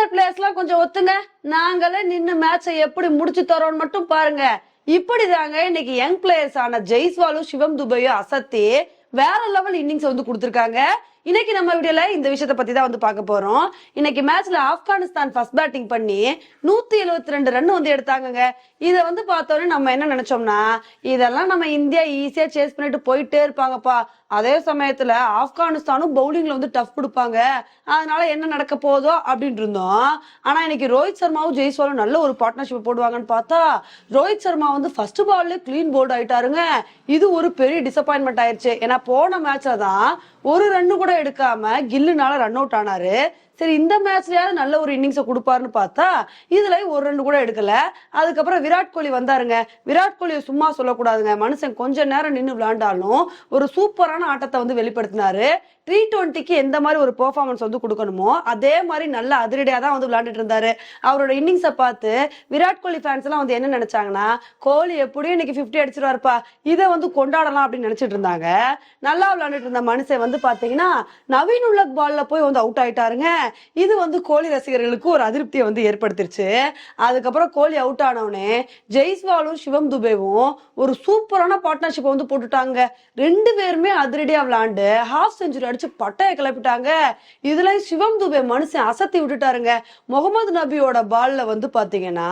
Senior பிளேயர்ஸ்லாம் கொஞ்சம் ஒத்துங்க. நாங்களே நின்னு மேட்சை எப்படி முடிச்சு தரோம்னு மட்டும் பாருங்க. இப்படிதாங்க இன்னைக்கு யங் பிளேயர்ஸ் ஆன ஜெய்ஸ்வாலும் சிவம் துபையும் அசத்தி வேற லெவல் இன்னிங்ஸ் வந்து கொடுத்துருக்காங்க. இன்னைக்கு நம்ம வீடியோல இந்த விஷயத்த பத்தி தான் வந்து பார்க்க போறோம். இன்னைக்கு மேட்ச்ல ஆப்கானிஸ்தான் ஃபர்ஸ்ட் பேட்டிங் பண்ணி நூத்தி எழுபத்தி ரெண்டு ரன் வந்து எடுத்தாங்கங்க. இத வந்து பார்த்தோன்னே நம்ம என்ன நினைச்சோம்னா இதெல்லாம் நம்ம இந்தியா ஈஸியா சேஸ் பண்ணிட்டு போயிட்டே இருப்பாங்கப்பா. அதே சமயத்துல ஆப்கானிஸ்தானும் பவுலிங்ல வந்து டஃப் கொடுப்பாங்க. அதனால என்ன நடக்க போதோ அப்படின்ட்டு இருந்தோம். ஆனா இன்னைக்கு ரோஹித் சர்மாவும் ஜெய்ஸ்வாலும் நல்ல ஒரு பார்ட்னர்ஷிப் போடுவாங்கன்னு பார்த்தா ரோஹித் சர்மா வந்து ஃபர்ஸ்ட் பால்ல கிளீன் போல்ட் ஆயிட்டாருங்க. இது ஒரு பெரிய டிசப்பாயின்மெண்ட் ஆயிடுச்சு ஏன்னா போன மேட்ச்ல தான் ஒரு ரன்னு கூட எடுக்காம கில்லுனால ரன் அவுட் ஆனாரு. சரி இந்த மேட்ச்லயாவது நல்ல ஒரு இன்னிங்ஸை கொடுப்பாருன்னு பார்த்தா இதுல ஒரு ரெண்டு கூட எடுக்கல. அதுக்கப்புறம் விராட் கோலி வந்தாருங்க. விராட் கோலியை சும்மா சொல்லக்கூடாதுங்க. மனுஷன் கொஞ்ச நேரம் நின்று விளையாண்டாலும் ஒரு சூப்பரான ஆட்டத்தை வந்து வெளிப்படுத்தினாரு. டி டுவெண்ட்டிக்கு எந்த மாதிரி ஒரு பெர்ஃபார்மன்ஸ் வந்து கொடுக்கணுமோ அதே மாதிரி நல்ல அதிரடியாக தான் வந்து விளையாண்டுட்டு இருந்தாரு. அவரோட இன்னிங்ஸை பார்த்து விராட் கோலி ஃபேன்ஸ் எல்லாம் வந்து என்ன நினைச்சாங்கன்னா கோலி எப்படியும் இன்னைக்கு 50 அடிச்சிருவாருப்பா இதை வந்து கொண்டாடலாம் அப்படின்னு நினைச்சிட்டு இருந்தாங்க. நல்லா விளையாண்டுட்டு இருந்த மனுஷன் வந்து பாத்தீங்கன்னா நவீன் உலக் பால்ல போய் வந்து அவுட் ஆயிட்டாருங்க. இது வந்து கோலி ரசிகர்களுக்கு ஒரு அதிருப்தியை வந்து ஏற்படுத்திருச்சு. அதுக்கப்புறம் கோலி அவுட் ஆனவுடனே ஜெய்ஸ்வாலும் சிவம் துபேவும் ஒரு சூப்பரான பார்ட்னர்ஷிப் வந்து போட்டுட்டாங்க. ரெண்டு பேருமே அதிரடியா விளையாண்டு ஹாஃப் செஞ்சுரி அடிச்சு பட்டையை கிளப்பிட்டாங்க. இதுல சிவம் துபே மனுஷன் அசத்தி விட்டுட்டாருங்க. முகமது நபியோட பால்ல வந்து பாத்தீங்கன்னா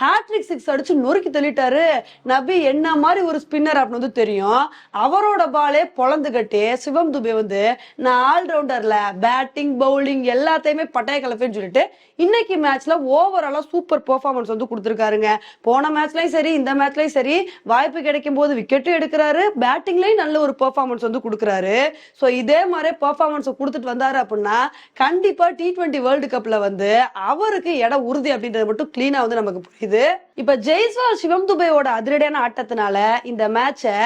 ஹேட்ரிக் சிக்ஸ் அடிச்சு நொறுக்கி தள்ளிட்டாரு. நபி என்ன மாதிரி ஒரு ஸ்பின்னர் அப்படின்னு வந்து தெரியும். அவரோட பாலே பொழந்து கட்டி சிவம் துபே வந்து நான் ஆல்ரவுண்டர்ல பேட்டிங் பவுலிங் எல்லாத்தையுமே பட்டாய கிளப்பேன்னு சொல்லிட்டு இன்னைக்கு மேட்ச்ல ஓவராலா சூப்பர் பெர்ஃபார்மன்ஸ் வந்து கொடுத்துருக்காருங்க. போன மேட்ச்லயும் சரி இந்த மேட்ச்லயும் சரி வாய்ப்பு கிடைக்கும் போது விக்கெட்டும் எடுக்கிறாரு பேட்டிங்லயும் நல்ல ஒரு பெர்ஃபார்மன்ஸ் வந்து கொடுக்குறாரு. ஸோ இதே மாதிரி பெர்ஃபார்மன்ஸ் கொடுத்துட்டு வந்தாரு அப்படின்னா கண்டிப்பா டி டுவெண்ட்டி வேர்ல்டு கப்ல வந்து அவருக்கு இடம் உறுதி அப்படின்றது மட்டும் கிளீனா வந்து நமக்கு புரியுது. இப்ப ஜெய்ஸ்வால் சிவம் துபையோட அதிரடியான ஆட்டத்தினால இந்த மேட்சை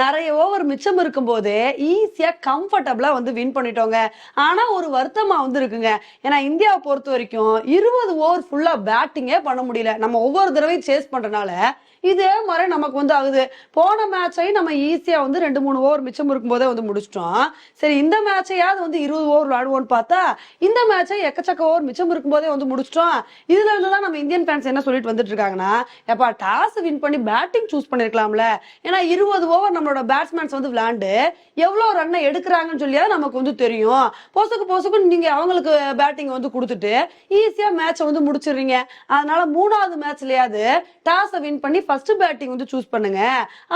நிறைய ஓவர் மிச்சம் இருக்கும் போதே ஈஸியா கம்ஃபர்டபுளா வந்து வின் பண்ணிட்டோங்க. ஆனா ஒரு வருத்தமா வந்து இருக்குங்க. ஏன்னா இந்தியாவை பொறுத்த வரைக்கும் இருபது ஓவர் ஃபுல்லா பேட்டிங்கே பண்ண முடியல. நம்ம ஒவ்வொரு தடவையும் சேஸ் பண்றதுனால இதே மாதிரி நமக்கு வந்து ஆகுது. போன மேட்சையும் நம்ம ஈஸியா வந்து ரெண்டு மூணு ஓவர் மிச்சம் இருக்கும்போதே வந்து முடிச்சிட்டோம். சரி இந்த மேட்சையாவது வந்து இருபது ஓவர் விளையாடுவோம்னு பார்த்தா இந்த மேட்சை எக்கச்சக்க ஓவர் மிச்சம் இருக்கும்போதே வந்து முடிச்சிட்டோம். இதுல இருந்து தான் நம்ம இந்தியன் ஃபேன்ஸ் என்ன சொல்லிட்டு வந்துட்டு இருக்காங்கன்னா எப்பா டாஸ் வின் பண்ணி பேட்டிங் சூஸ் பண்ணிருக்கலாம்ல. ஏன்னா இருபது ஓவர் நம்மளோட பேட்ஸ்மேன்ஸ் வந்து விளையாண்டு எவ்வளவு ரன்னை எடுக்கிறாங்கன்னு சொல்லியாவது நமக்கு வந்து தெரியும். பொசுக்கு பொசுக்குன்னு நீங்க அவங்களுக்கு பேட்டிங் வந்து கொடுத்துட்டு ஈஸியா மேட்சை வந்து முடிச்சிடுறீங்க. அதனால மூணாவது மேட்ச்லயாவது டாஸை வின் பண்ணி ஃபர்ஸ்ட் பேட்டிங் வந்து சூஸ் பண்ணுங்க.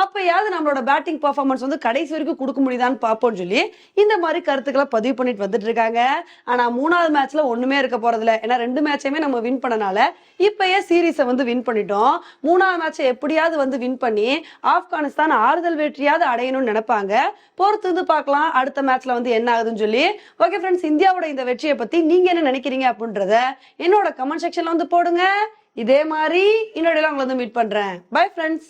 அப்பயாவது நம்மளோட பேட்டிங் பர்ஃபார்மன்ஸ் வந்து கடைசி வரைக்கும் கொடுக்க முடியுதான்னு பார்ப்போம்னு சொல்லி இந்த மாதிரி கருத்துக்களை பதிவு பண்ணிட்டு வந்துட்டு இருக்காங்க. ஆனா மூணாவது மேட்ச்ல ஒண்ணுமே இருக்க போறதில்ல. ஏன்னா ரெண்டு மேட்சையுமே நம்ம வின் பண்ணனால இப்பயே சீரீஸை வந்து வின் பண்ணிட்டோம். மூணாவது மேட்சை எப்படியாவது வந்து வின் பண்ணி ஆப்கானிஸ்தான் ஆறுதல் வெற்றியாவது அடையணும்னு நினைப்பாங்க. பொறுத்து வந்து பார்க்கலாம் அடுத்த மேட்ச்ல வந்து என்ன ஆகுதுன்னு சொல்லி. ஓகே ஃப்ரெண்ட்ஸ் இந்தியாவோட இந்த வெற்றியை பத்தி நீங்க என்ன நினைக்கிறீங்க அப்படின்றத என்னோட கமெண்ட் செக்ஷன்ல வந்து போடுங்க. இதே மாதிரி இன்னொரு உங்களை வந்து மீட் பண்றேன். Bye friends